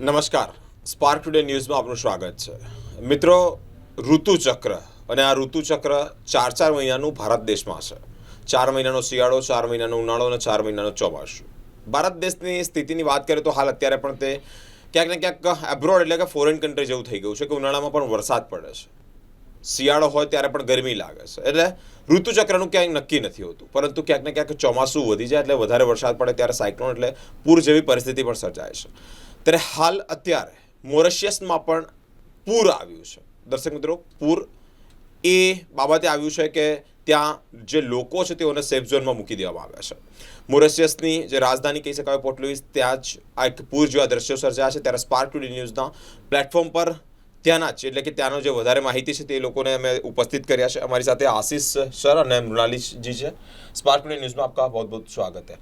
નમસ્કાર. Spark today ન્યૂઝમાં આપનું સ્વાગત છે. મિત્રો, ઋતુચક્ર અને આ ઋતુચક્ર ચાર ચાર મહિનાનું ભારત દેશમાં છે. ચાર મહિનાનો શિયાળો, ચાર મહિનાનો ઉનાળો અને ચાર મહિનાનો ચોમાસું. ભારત દેશની સ્થિતિની વાત કરીએ તો હાલ અત્યારે પણ તે ક્યાંક ને ક્યાંક એબ્રોડ એટલે કે ફોરેન કન્ટ્રી જેવું થઈ ગયું છે કે ઉનાળામાં પણ વરસાદ પડે છે. શિયાળો હોય ત્યારે પણ ગરમી લાગે છે. એટલે ઋતુચક્રનું ક્યાંય નક્કી નથી હોતું. પરંતુ ક્યાંક ને ક્યાંક ચોમાસું વધી જાય એટલે વધારે વરસાદ પડે ત્યારે સાયક્લોન એટલે પૂર જેવી પરિસ્થિતિ પણ સર્જાય છે. ત્યારે હાલ અત્યારે મોરેશિયસમાં પણ પૂર આવ્યું છે. દર્શક મિત્રો પૂર એ બાબતે આવ્યું છે કે ત્યાં જે લોકો છે તેઓને સેફ ઝોનમાં મૂકી દેવામાં આવ્યા છે. મોરેશિયસની જે રાજધાની કહી શકાય પોર્ટ લુઇસ ત્યાં જ આ એક પૂર જેવા દ્રશ્યો સર્જાયા છે. ત્યારે સ્પાર્ક ટુડે ન્યૂઝના પ્લેટફોર્મ પર ત્યાંના જ એટલે કે ત્યાંનો જે વધારે માહિતી છે તે લોકોને અમે ઉપસ્થિત કર્યા છે. અમારી સાથે આશીષ સર અને મૃણાલીજી છે. સ્પાર્ક ટુડે ન્યૂઝમાં આપકા બહુ બહુ સ્વાગત છે.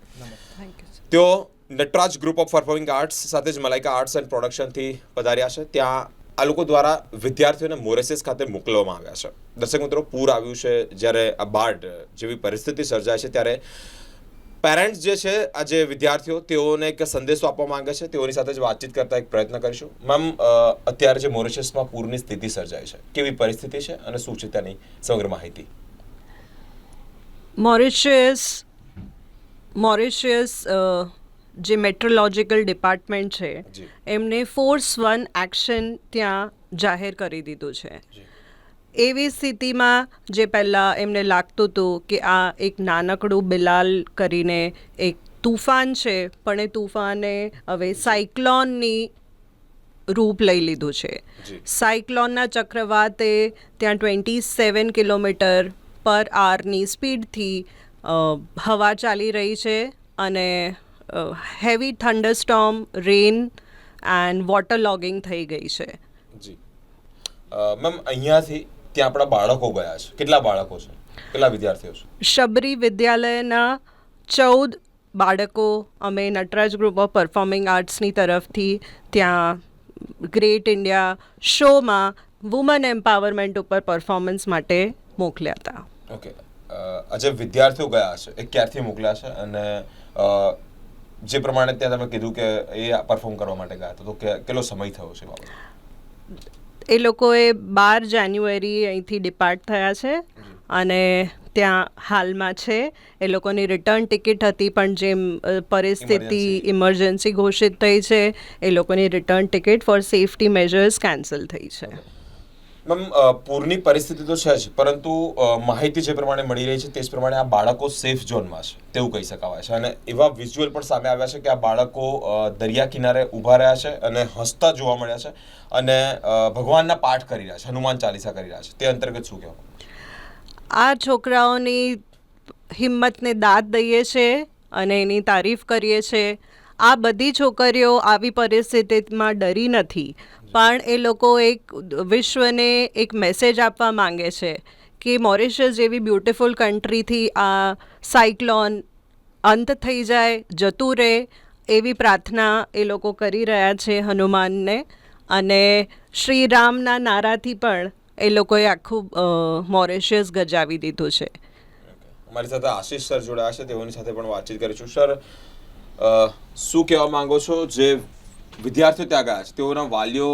તેઓ Nataraj group of performing arts સાથે જ મલાઇકા આર્ટ્સ એન્ડ પ્રોડક્શનથી પધાર્યા છે. ત્યાં આ લોકો દ્વારા વિદ્યાર્થીઓને મોરેસિસ ખાતે મોકલવામાં આવ્યા છે. દર્શક મિત્રો, પૂર આવ્યું છે જ્યારે આ બાઢ જેવી પરિસ્થિતિ સર્જાય છે ત્યારે પેરેન્ટ્સ જે છે, આ જે વિદ્યાર્થીઓ, તેઓને એક સંદેશો આપવા માંગે છે. તેઓની સાથે જ વાતચીત કરતા એક પ્રયત્ન કરીશું. મેમ અત્યારે જે મોરેશિયસમાં પૂરની સ્થિતિ સર્જાય છે, કેવી પરિસ્થિતિ છે અને શું છે તેની સમગ્ર માહિતી? મોરિશિયસ મોરિશિયસ જે મેટ્રોલોજિકલ ડિપાર્ટમેન્ટ છે. એમને ફોર્સ વન એક્શન ત્યાં જાહેર કરી દીધું છે. એવી સ્થિતિમાં જે પહેલાં એમને લાગતું હતું કે આ એક નાનકડું બિલાલ કરીને એક તુફાન છે પણ એ તુફાને હવે સાયક્લોનની રૂપ લઈ લીધું છે. સાયક્લોનના ચક્રવાતે ત્યાં ટ્વેન્ટી સેવન કિલોમીટર પર આવરની સ્પીડથી હવા ચાલી રહી છે અને heavy thunderstorm rain and water logging થઈ ગઈ છે. જી. મેમ અહીંયાથી ત્યાં આપણા બાળકો ગયા છે. કેટલા બાળકો છે? કેટલા વિદ્યાર્થીઓ છે? શબરી વિદ્યાલયના ચૌદ બાળકો અમે નટરાજ ગ્રુપ ઓફ પરફોર્મિંગ આર્ટ્સની તરફથી ત્યાં ગ્રેટ ઇન્ડિયા શોમાં વુમન એમ્પાવરમેન્ટ ઉપર પરફોર્મન્સ માટે મોકલ્યા હતા. ઓકે આજે વિદ્યાર્થીઓ ગયા છે. એ ક્યારથી મોકલ્યા છે? અને જે પ્રમાણે ત્યાં તમે કીધું કે એ પરફોર્મ કરવા માટે ગયા હતા. તો કેટલો સમય થયો છે એ એ લોકોએ બાર જાન્યુઆરી અહીંથી ડિપાર્ટ થયા છે અને ત્યાં હાલમાં છે. એ લોકોની રિટર્ન ટિકિટ હતી પણ જેમ પરિસ્થિતિ ઇમરજન્સી ઘોષિત થઈ છે એ લોકોની return ticket for safety measures cancel થઈ છે. મેમ પૂરની પરિસ્થિતિ તો છે જ, પરંતુ માહિતી જે પ્રમાણે મળી રહી છે તે જ પ્રમાણે આ બાળકો સેફ ઝોનમાં છે, તેવું કહી શકાય છે. અને એવા વિઝ્યુઅલ પણ સામે આવ્યા છે કે આ બાળકો દરિયા કિનારે ઊભા રહ્યા છે અને હસતા જોવા મળ્યા છે અને ભગવાનના પાઠ કરી રહ્યા છે, હનુમાન ચાલીસા કરી રહ્યા છે. તે અંતર્ગત શું કહેવાય આ છોકરાઓની હિંમતને દાદ દઈએ છે અને એની તારીફ કરીએ છીએ આ બધી છોકરીઓ આવી પરિસ્થિતિમાં ડરી નથી. પણ એ લોકો એક વિશ્વને એક મેસેજ આપવા માંગે છે કે મોરિશિયસ જેવી બ્યુટિફુલ કન્ટ્રીથી આ સાયક્લોન અંત થઈ જાય, જતું રહે એવી પ્રાર્થના એ લોકો કરી રહ્યા છે હનુમાનને. અને શ્રીરામના નારાથી પણ એ લોકોએ આખું મોરિશિયસ ગજાવી દીધું છે. અમારી સાથે આશીષ સર જોડાયા છે, તેઓની સાથે પણ વાતચીત કરીશું. સર શું કહેવા માંગો છો? જે વિદ્યાર્થીઓ ત્યાં ગયા છે, તેઓના વાલીઓ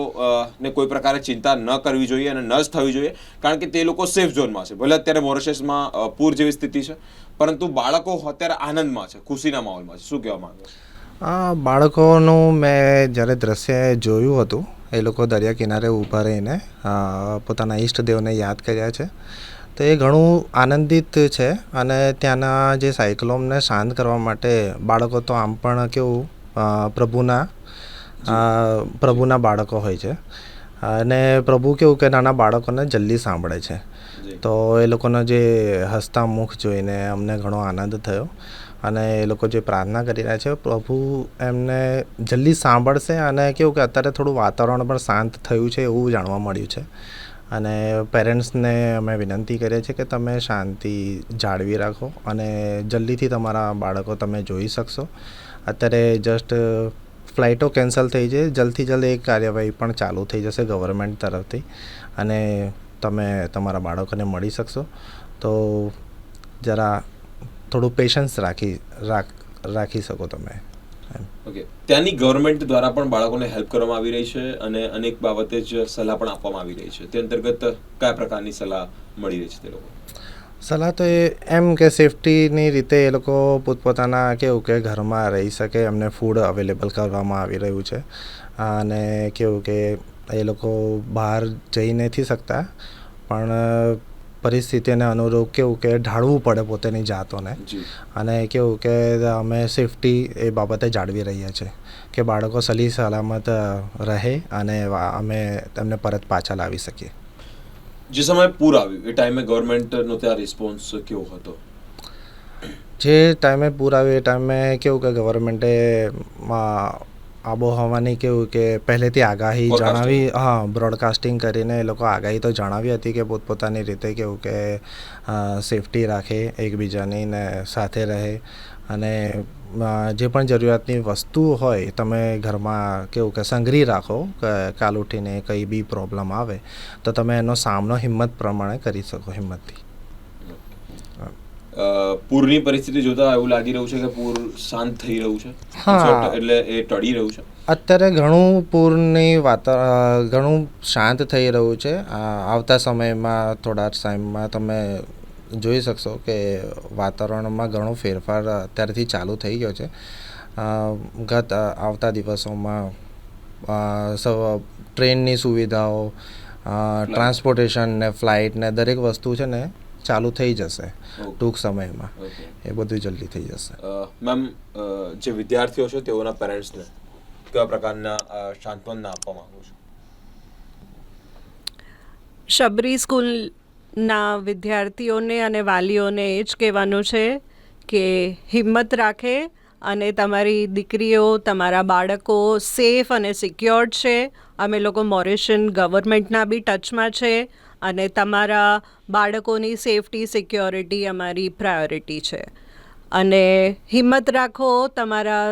ને કોઈ પ્રકારે ચિંતા ન કરવી જોઈએ અને ન જ થવી જોઈએ, કારણ કે તે લોકો સેફ ઝોનમાં છે. ભલે અત્યારે મોરિશિયસમાં પૂર જેવી સ્થિતિ છે, પરંતુ બાળકો અત્યારે આનંદમાં છે, ખુશીના માહોલમાં છે. શું કહેવા માંગો બાળકોનું મેં જ્યારે દ્રશ્ય જોયું હતું, એ લોકો દરિયા કિનારે ઊભા રહીને પોતાના ઈષ્ટદેવને યાદ કર્યા છે. તો એ ઘણું આનંદિત છે અને ત્યાંના જે સાયક્લોમને શાંત કરવા માટે બાળકો તો આમ પણ કેવું પ્રભુના પ્રભુના બાળકો હોય છે. અને પ્રભુ કેવું કે નાના બાળકોને જલ્દી સાંભળે છે. તો એ લોકોનો જે હસતા મુખ જોઈને અમને ઘણો આનંદ થયો. અને એ લોકો જે પ્રાર્થના કરી રહ્યા છે પ્રભુ એમને જલ્દી સાંભળશે અને કેવું કે અત્યારે થોડું વાતાવરણ પણ શાંત થયું છે એવું જાણવા મળ્યું છે. અને પેરેન્ટ્સને અમે વિનંતી કરીએ છીએ કે તમે શાંતિ જાળવી રાખો અને જલ્દીથી તમારા બાળકો તમે જોઈ શકશો. અત્યારે જસ્ટ ફ્લાઇટો કેન્સલ થઈ છે. જલ્દથી જલ્દ એ કાર્યવાહી પણ ચાલુ થઈ જશે ગવર્મેન્ટ તરફથી અને તમે તમારા બાળકોને મળી શકશો. તો જરા થોડું પેશન્સ રાખી, રાખ, રાખી શકો તમે. ઓકે ત્યાંની ગવર્મેન્ટ દ્વારા પણ બાળકોને હેલ્પ કરવામાં આવી રહી છે અને અનેક બાબતે જ સલાહ પણ આપવામાં આવી રહી છે. તે અંતર્ગત કયા પ્રકારની સલાહ મળી રહી છે તે લોકો? સલાહ તો એ એમ કે સેફટીની રીતે એ લોકો પોતપોતાના કેવું કે ઘરમાં રહી શકે, એમને ફૂડ અવેલેબલ કરવામાં આવી રહ્યું છે. અને કેવું કે એ લોકો બહાર જઈ નથી શકતા. પણ પરિસ્થિતિને અનુરૂપ કેવું કે ઢાળવું પડે પોતાની જાતોને. અને કેવું કે અમે સેફટી એ બાબતે જાળવી રહ્યા છીએ કે બાળકો સલી સલામત રહે અને અમે તેમને પરત પાછા લાવી શકીએ. જે સમયે પૂર આવ્યું એ ટાઈમે ગવર્મેન્ટનો ત્યાં રિસ્પોન્સ કેવો હતો? જે ટાઈમે પૂર આવ્યું એ ટાઈમે કેવું કે ગવર્મેન્ટે આબોહવાની કેવું કે પહેલેથી આગાહી જણાવી હા બ્રોડકાસ્ટિંગ કરીને એ લોકો આગાહી તો જણાવી હતી કે પોતપોતાની રીતે કેવું કે સેફટી રાખે એકબીજાની ને સાથે રહે. અને જે પણ જરૂરિયાતની વસ્તુ હોય તમે ઘરમાં કેવું કે સંગ્રહી રાખો કે કાલ ઉઠીને કંઈ બી પ્રોબ્લેમ આવે તો તમે એનો સામનો હિંમત પ્રમાણે કરી શકો હિંમતથી. પૂરની પરિસ્થિતિ જોતા એવું લાગી રહ્યું છે કે પૂર શાંત થઈ રહ્યું છે. હા. એટલે એ ટળી રહ્યું છે. અત્યારે ઘણું પૂરની વાતાવરણ ઘણું શાંત થઈ રહ્યું છે. આવતા સમયમાં થોડા ટાઈમમાં તમે જોઈ શકશો કે વાતાવરણમાં ઘણો ફેરફાર અત્યારથી ચાલુ થઈ ગયો છે. ગત આવતા દિવસોમાં ટ્રેનની સુવિધાઓ ટ્રાન્સપોર્ટેશન ને ફ્લાઇટ ને દરેક વસ્તુ છે ને ચાલુ થઈ જશે ટૂંક સમયમાં. એ બધું જલ્દી થઈ જશે. મેમ જે વિદ્યાર્થીઓ છે તેઓના પેરેન્ટ્સને કેવા પ્રકારના સાંત્વન આપવા માંગુ છું? શબરી સ્કૂલના વિદ્યાર્થીઓને અને વાલીઓને એ જ કહેવાનું છે કે હિંમત રાખે અને તમારી દીકરીઓ તમારા બાળકો સેફ અને સિક્યોર્ડ છે. અમે લોકો મોરેશિયન ગવર્મેન્ટના બી ટચમાં છે. અને તમારા બાળકોની સેફટી, સિક્યોરિટી અમારી પ્રાયોરિટી છે. અને હિંમત રાખો, તમારા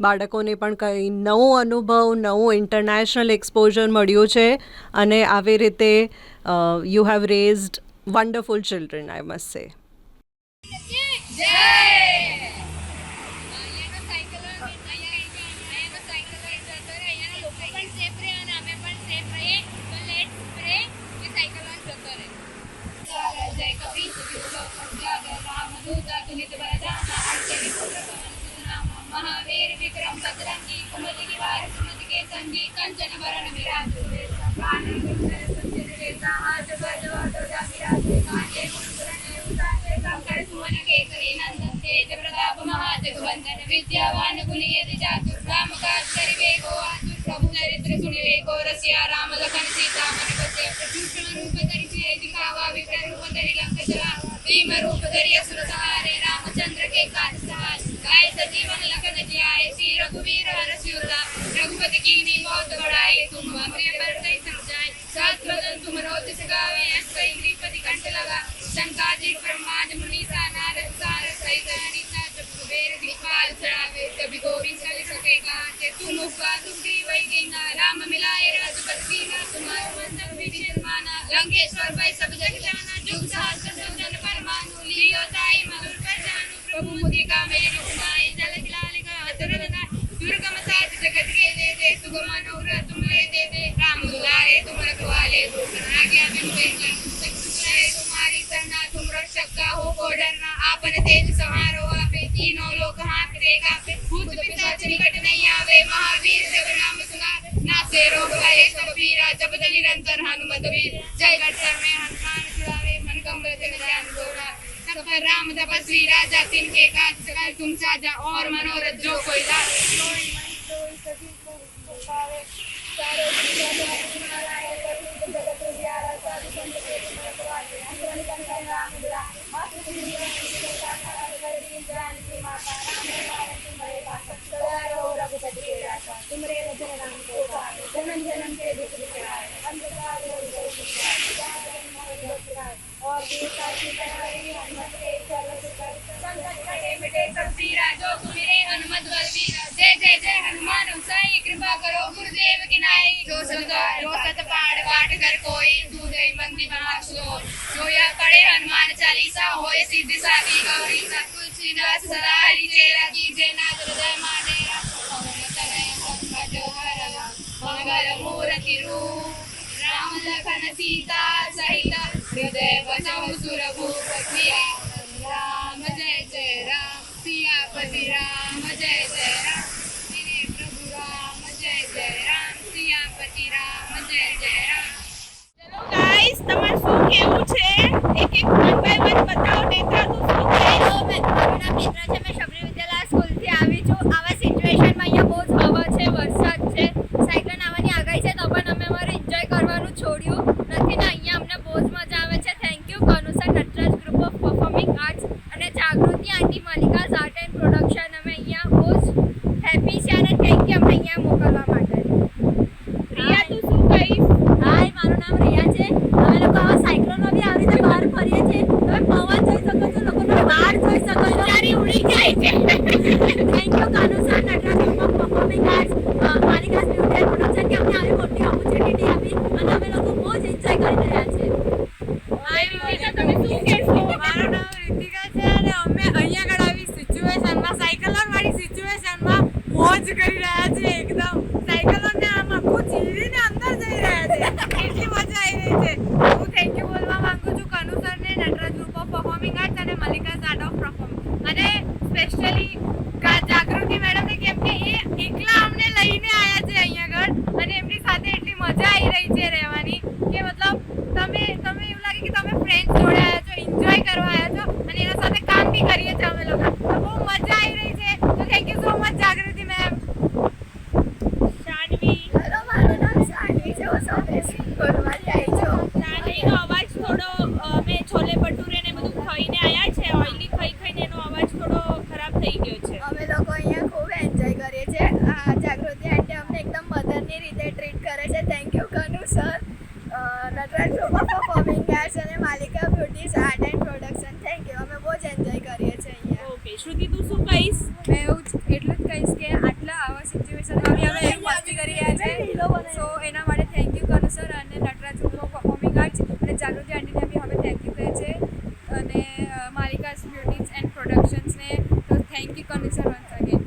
બાળકોને પણ કંઈ નવું અનુભવ, નવું ઇન્ટરનેશનલ એક્સપોઝર મળ્યું છે અને આવી રીતે you have raised wonderful children I must say Mahavir సంగీతం జనవరణ విరాజు दुर्गम साथ जगत के दे दे सुगम मनोरथ तुम ले दे राम दुलारे तुम रखवाले हो आज्ञा बिन पैसा तुम्हारी सरना तुम रक्षक का हो को डरना आपन तेज सहारो आपे तीनों लोक हाथ कापे भूत पिशाच निकट नहीं आवे महावीर जब नाम सुना नासे रोग भय सब पीरा जपत निरंतर हनुमत वीर जय गढ़ में हनुमान छुड़ावे मन कम जन जान जोड़ा राम तपस्वी राजा, तिनके काज तुम साजा और मनोरथ जो कोई శ్రీరామ तो मेरे हनुमत बलवी जय जय जय हनुमान साई कृपा करो गुरुदेव की नाई। जो संकर वो पाठ पाठ कर कोई, तू गई मंदी जो यह पढ़े हनुमान चालीसा हो सिद्धि सागी गौरी। सब सदा हरि चेरा की जय नाथ हृदय मानेरा मंगल मूर्ति रूप राम लखन सीता सहित। हृदय बचाओ सुरभू। છોડ્યું નથી ને અહીંયા અમને બહુ જ મજા આવે છે thank you Kanu sir Nataraj group of performing arts અને Jagruti aunty Malika's art and production અમે અહીંયા બહુ જ હેપી છે અને થેન્ક યુ અમને અહીંયા મોકલવા માટે પ્રિયા તું શું કહીશ હાય મારું નામ રિયા છે અમે લોકો આવા સાયક્લોનમાં બી આવી રીતે બહાર ફરીએ છીએ તમે પવન જોઈ શકો છો લોકોનો બહાર જોઈ શકો છો તારી ઉડી જાય છે thank you Kanu sir Nataraj group of performing arts Malika's beauty and production કે અમને આવી મોટી ઓપોર્ચ્યુનિટી આપી અને અમે લોકો બહુ જ એન્જોય કરી રહ્યા છીએ હાય રીતિકા તમે શું કહેશો મારું નામ રીતિકા છે અને અમે અહીંયા આગળ આવી સિચ્યુએશનમાં સાયકલોન વાળી સિચ્યુએશનમાં મોજ કરી રહ્યા છીએ એકદમ સાયકલોનને આમ આખું ચીરીને અંદર જઈ રહ્યા છે એટલી મજા આવી રહી છે હું થેન્ક યુ બોલવા માંગુ છું કનુ સરને Nataraj group of performing arts અને મલિકાઝ આર્ટ ઓફ પરફોર્મ અને સ્પેશિયલી જાગૃતિ મેડમને કેમ કે એ એકલા અમને લઈને આવ્યા છે અહીંયા આગળ અને એમની સાથે એટલી મજા આવી રહી છે રહેવાની કે મતલબ તમે તમે એવું લાગે કે તમે ફ્રેન્ડ્સ જોડે આવ્યા છો એન્જોય કરવા આવ્યા છો અને એના સાથે કામ બી કરીએ છીએ અમે લોકો તો બહુ મજા આવી રહી છે તો thank you so much Jagruti ma'am Shanvi hello મારું નામ સાનવી છે હું સૌથી સ્કૂલમાંથી આવી છું શાનવીનો અવાજ થોડો અ, અમે છોલે ભટુરે ને બધું ખાઈને આયા છે ઓઇલી ખાઈ ખાઈને એનો અવાજ થોડો ખરાબ થઈ ગયો છે અમે લોકો અહીંયા ખૂબ એન્જોય કરીએ છીએ આ જાગૃતિ આંટી અમને મધરની રીતે ટ્રીટ કરે છે. Thank you Kanu sir Nataraj group of performing arts અને Malika beauties art and production thank you અમે બહુ જ એન્જોય કરીએ છીએ અહીંયા. ઓકે શ્રુતિ તું શું કહીશ? મેં એવું જ એટલું જ કહીશ કે આટલા આવા સિચ્યુએશનમાં બી અમે મસ્તી કરી રહ્યા છે. સો એના માટે થેન્ક યુ કનુ સર અને Nataraj group of performing arts અને જાગૃતિ આંટીને બી હવે થેન્ક યુ કહે છે. અને માલિકા માલિકાસ બ્યુટીઝ એન્ડ પ્રોડક્શન્સને તો thank you Kanu sir once again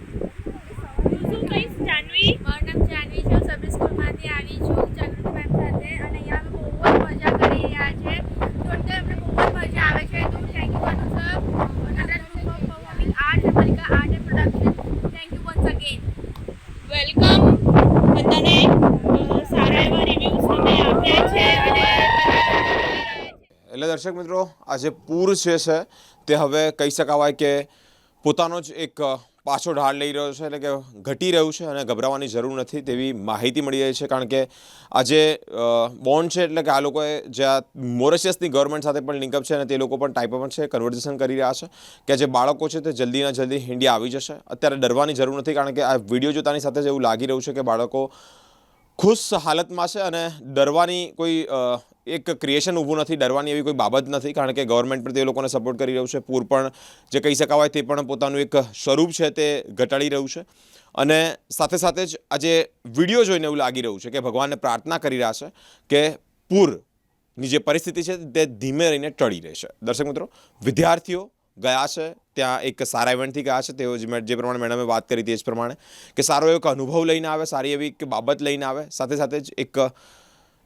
તું શું કહીશ જાનવી મારું નામ જાનવી છે હું સબરી સ્કૂલમાંથી આવી છું જાગૃતિ મેમ સાથે અને અહીંયા અમે બહુ જ મજા કરી રહ્યા છે તો અંદર અમને બહુ જ મજા આવે છે તો thank you Kanu sir Nataraj group of performing art Malika art and production thank you once again welcome બધાને અ, સારા એવા રિવ્યુઝ તમે આપ્યા છે અને એટલે દર્શક મિત્રો આ જે પૂર છે છે તે હવે કહી શકાવાય કે પોતાનો જ એક પાછો ઢાળ લઈ રહ્યો છે એટલે કે ઘટી રહ્યું છે અને ગભરાવાની જરૂર નથી તેવી માહિતી મળી રહી છે. કારણ કે આ જે બોન્ડ છે એટલે કે આ લોકોએ જે આ મોરેશિયસની ગવર્મેન્ટ સાથે પણ લિંકઅપ છે અને તે લોકો પણ ટાઈપ પણ છે કન્વર્ઝેશન કરી રહ્યા છે કે જે બાળકો છે તે જલ્દીના જલ્દી ઇન્ડિયા આવી જશે. અત્યારે ડરવાની જરૂર નથી કારણ કે આ વીડિયો જોતાની સાથે જ એવું લાગી રહ્યું છે કે બાળકો ખુશ હાલતમાં છે અને ડરવાની કોઈ એક ક્રિએશન ઊભું નથી, ડરવાની એવી કોઈ બાબત નથી, કારણ કે ગવર્મેન્ટ પણ તે લોકોને સપોર્ટ કરી રહ્યું છે. પૂર પણ જે કહી શકાવાય તે પણ પોતાનું એક સ્વરૂપ છે તે ઘટાડી રહ્યું છે. અને સાથે સાથે જ આજે વીડિયો જોઈને એવું લાગી રહ્યું છે કે ભગવાનને પ્રાર્થના કરી રહ્યા છે કે પૂરની જે પરિસ્થિતિ છે તે ધીમે રહીને ટળી રહેશે. દર્શક મિત્રો, વિદ્યાર્થીઓ ગયા છે, ત્યાં એક સારા ઇવેન્ટથી ગયા છે. તેઓ જે પ્રમાણે મેડમે વાત કરી હતી એ જ પ્રમાણે કે સારો એક અનુભવ લઈને આવે, સારી એવી એક બાબત લઈને આવે. સાથે સાથે જ એક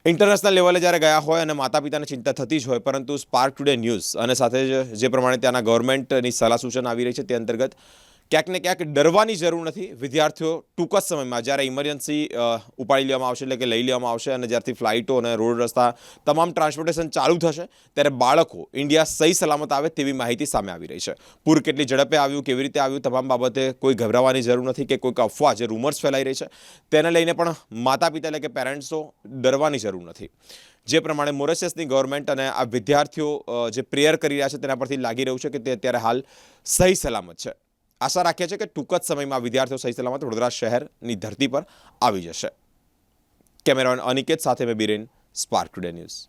ઇન્ટરનેશનલ લેવલે જ્યારે ગયા હોય અને માતા પિતાને ચિંતા થતી જ હોય, પરંતુ સ્પાર્ક ટુડે ન્યૂઝ અને સાથે જ જે પ્રમાણે ત્યાંના ગવર્મેન્ટની સલાહ સૂચન આવી રહી છે તે અંતર્ગત ક્યાંક ને ક્યાંક ડરવાની જરૂર નથી. વિદ્યાર્થીઓ ટૂંક જ સમયમાં જ્યારે ઇમરજન્સી ઉપાડી લેવામાં આવશે એટલે કે લઈ લેવામાં આવશે અને જ્યારથી ફ્લાઇટો અને રોડ રસ્તા તમામ ટ્રાન્સપોર્ટેશન ચાલુ થશે, ત્યારે બાળકો ઇન્ડિયા સહી સલામત આવે તેવી માહિતી સામે આવી રહી છે. પૂર કેટલી ઝડપે આવ્યું, કેવી રીતે આવ્યું, તમામ બાબતે કોઈ ગભરાવાની જરૂર નથી કે કોઈક અફવા જે રૂમર્સ ફેલાઈ રહી છે, તેને લઈને પણ માતા પિતા એટલે કે પેરેન્ટ્સો ડરવાની જરૂર નથી. જે પ્રમાણે મોરેશિયસની ગવર્મેન્ટ અને આ વિદ્યાર્થીઓ જે પ્રેયર કરી રહ્યા છે તેના પરથી લાગી રહ્યું છે કે તે અત્યારે હાલ સહી સલામત છે. આશા રાખીએ છીએ કે ટૂંક જ સમયમાં વિદ્યાર્થીઓ સહી સલામત વડોદરા શહેરની ધરતી પર આવી જશે. કેમેરામેન અનિકેત સાથે મેં બિરેન સ્પાર્ક ટુડે ન્યૂઝ.